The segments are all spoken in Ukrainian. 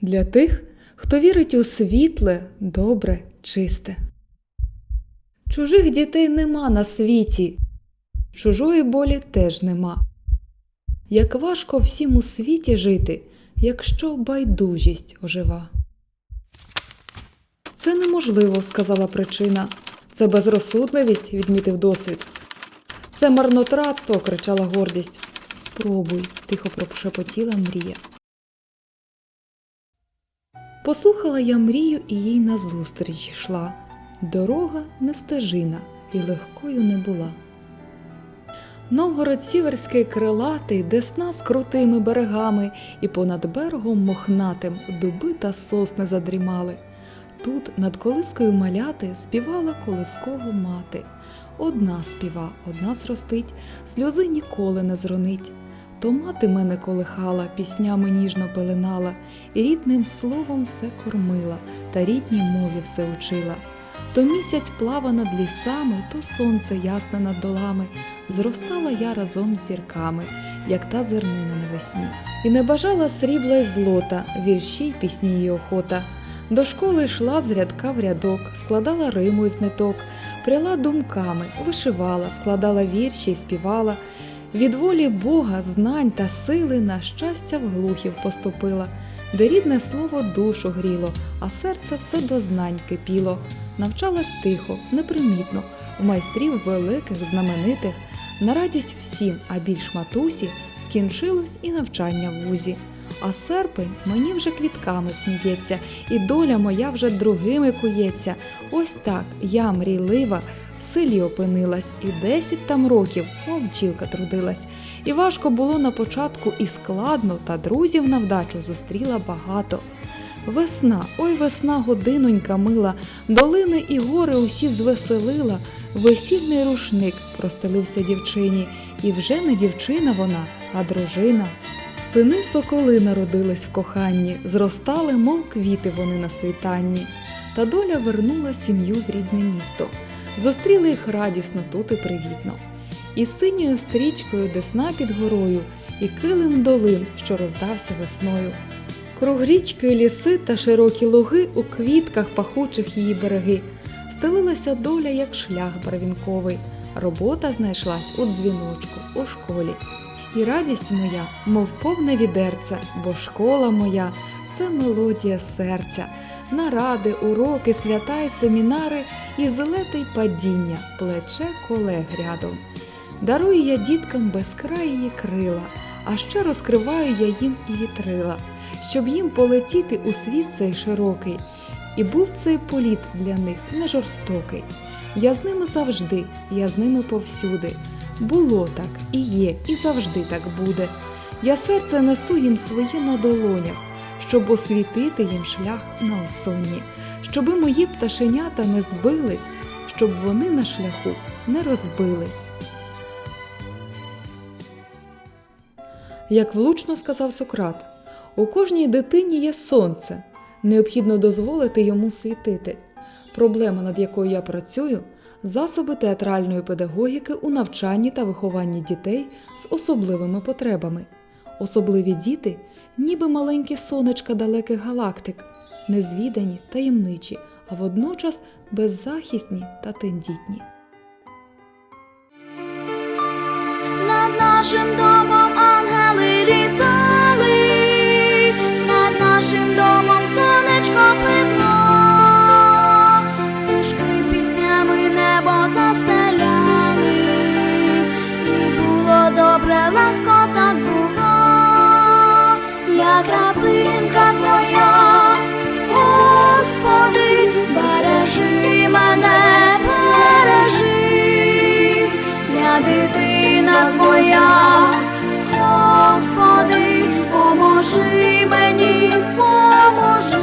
для тих, хто вірить у світле, добре, чисте. Чужих дітей нема на світі, чужої болі теж нема. Як важко всім у світі жити, якщо байдужість ожива. Це неможливо, сказала причина. Це безрозсудливість, відмітив досвід. Це марнотратство, кричала гордість. Спробуй, тихо прошепотіла мрія. Послухала я мрію і їй назустріч йшла. Дорога не стежина і легкою не була. Новгород сіверський крилатий, десна з крутими берегами, і понад берегом мохнатим дуби та сосни задрімали. Тут над колискою маляти співала колискову мати. Одна співа, одна зростить, сльози ніколи не зронить. То мати мене колихала, піснями ніжно пеленала, і рідним словом все кормила, та рідній мові все учила. То місяць плава над лісами, то сонце ясне над долами. Зростала я разом з зірками, як та зернина навесні. І не бажала срібла й злота, вірші й пісні її охота. До школи йшла з рядка в рядок, складала риму із ниток, пряла думками, вишивала, складала вірші й співала. Від волі Бога, знань та сили на щастя в глухів поступила, де рідне слово душу гріло, а серце все до знань кипіло. Навчалась тихо, непримітно, у майстрів великих, знаменитих. На радість всім, а більш матусі, скінчилось і навчання в вузі. А серпень мені вже квітками сміється, і доля моя вже другими кується. Ось так я мрійлива, в селі опинилась, і десять там років, мов бджілка трудилась. І важко було на початку і складно, та друзів на вдачу зустріла багато. Весна, ой, весна, годинонька мила, долини і гори усі звеселила. Весільний рушник простелився дівчині, і вже не дівчина вона, а дружина. Сини соколи народились в коханні, зростали, мов квіти вони на світанні. Та доля вернула сім'ю в рідне місто. Зустріли їх радісно тут і привітно. І синьою стрічкою десна під горою, і килим долин, що роздався весною. Круг річки, ліси та широкі луги у квітках пахучих її береги. Стелилася доля, як шлях барвінковий. Робота знайшлась у дзвіночку, у школі. І радість моя, мов повне відерце, бо школа моя це мелодія серця, наради, уроки, свята й семінари, і злети й падіння, плече колег рядом. Дарую я діткам безкраї крила, а ще розкриваю я їм і вітрила, щоб їм полетіти у світ цей широкий, і був цей політ для них не жорстокий. Я з ними завжди, я з ними повсюди. Було так і є, і завжди так буде. Я серце несу їм своє на долонях, щоб освітити їм шлях на осонні, щоби мої пташенята не збились, щоб вони на шляху не розбились. Як влучно сказав Сократ, у кожній дитині є сонце, необхідно дозволити йому світити. Проблема, над якою я працюю, засоби театральної педагогіки у навчанні та вихованні дітей з особливими потребами. Особливі діти, ніби маленькі сонечка далеких галактик, незвідані, таємничі, а водночас беззахисні та тендітні. Над нашим домом ангели літали, твоя, Господи, поможи мені, поможи,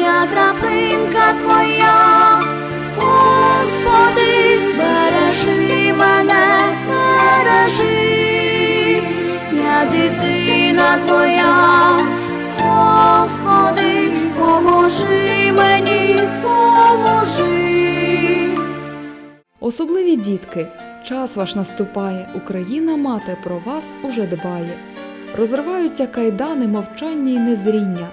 я краплинка твоя, Господи, бережи мене, бережи, я дитина твоя, Господи, поможи мені, поможи. Особливі дітки, час ваш наступає, Україна мати про вас уже дбає. розриваються кайдани мовчання і незріння,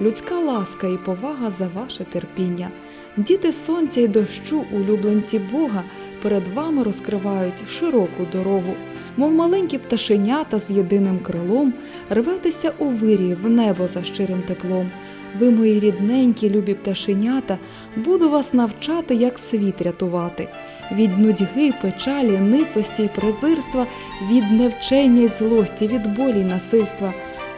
людська ласка і повага за ваше терпіння. Діти сонця й дощу, улюбленці Бога, перед вами розкривають широку дорогу. Мов маленькі пташенята з єдиним крилом, рветеся у вирі в небо за щирим теплом. Ви, мої рідненькі, любі пташенята, буду вас навчати, як світ рятувати. Від нудьги, печалі, ницості й презирства, від невчення й злості, від болі й насильства.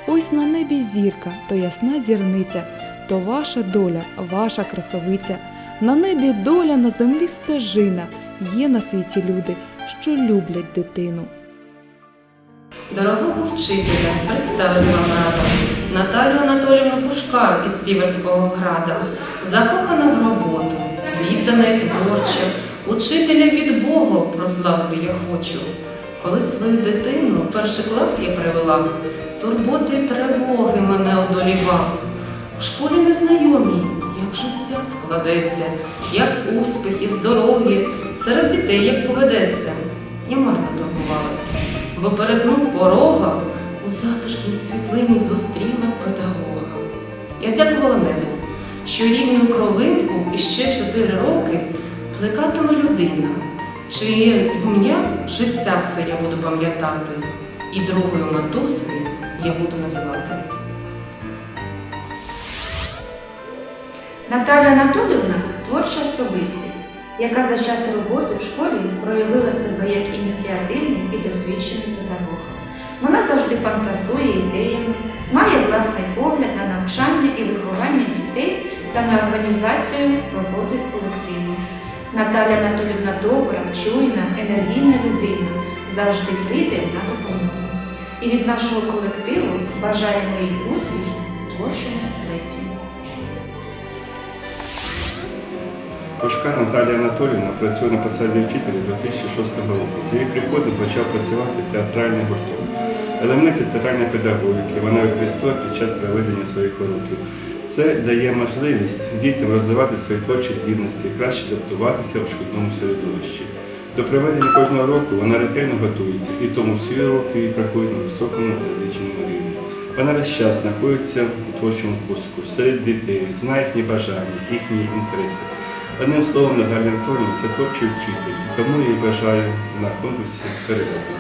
Ось на небі зірка, то ясна зірниця, то ваша доля, ваша красовиця. На небі доля, на землі стежина. Є на світі люди, що люблять дитину. Дорогого вчителя, представити вам рада Наталю Анатоліївну Пушкар із Сіверського града, закохана в роботу, віддана й творча, учителя від Бога прославити я хочу. Коли свою дитину в перший клас я привела, турботи й тривоги мене одолівав. У школі незнайомі, як життя складеться, як успіхи, здоров'я, серед дітей як поведеться. Я марно бо перетнув порога у затишній світлині зустріла педагога. Я дякувала небу, що рідну кровинку іще чотири роки плекатиме людина, чиє ім'я життя все я буду пам'ятати, і другою матусею я буду називати. Наталя Анатолівна творча особистість, яка за час роботи в школі проявила себе як ініціативний і досвідчений педагог. Вона завжди фантазує ідеями, має власний погляд на навчання і виховання дітей та на організацію роботи колективу. Наталя Анатолівна добра, чуйна, енергійна людина, завжди прийде на допомогу. І від нашого колективу бажаємо їй успіхів творчому злеці. Пушкар Наталія Анатоліївна працює на посаді вчителя 2006 року. З її приходом почав працювати театральний гурток. Елементи театральної педагогіки вона використовує під час проведення своїх уроків. Це дає можливість дітям розвивати свої творчі здібності, краще адаптуватися у шкільному середовищі. До проведення кожного року вона ретельно готується, і тому всі роки її проходять на високому фізичному рівні. Вона весь час знаходиться у творчому пустку серед дітей, знає їхні бажання, їхні інтереси. Одним словом, Наталія Анатольовна – це творчий вчитель, тому я бажаю знаходитися в перемоги.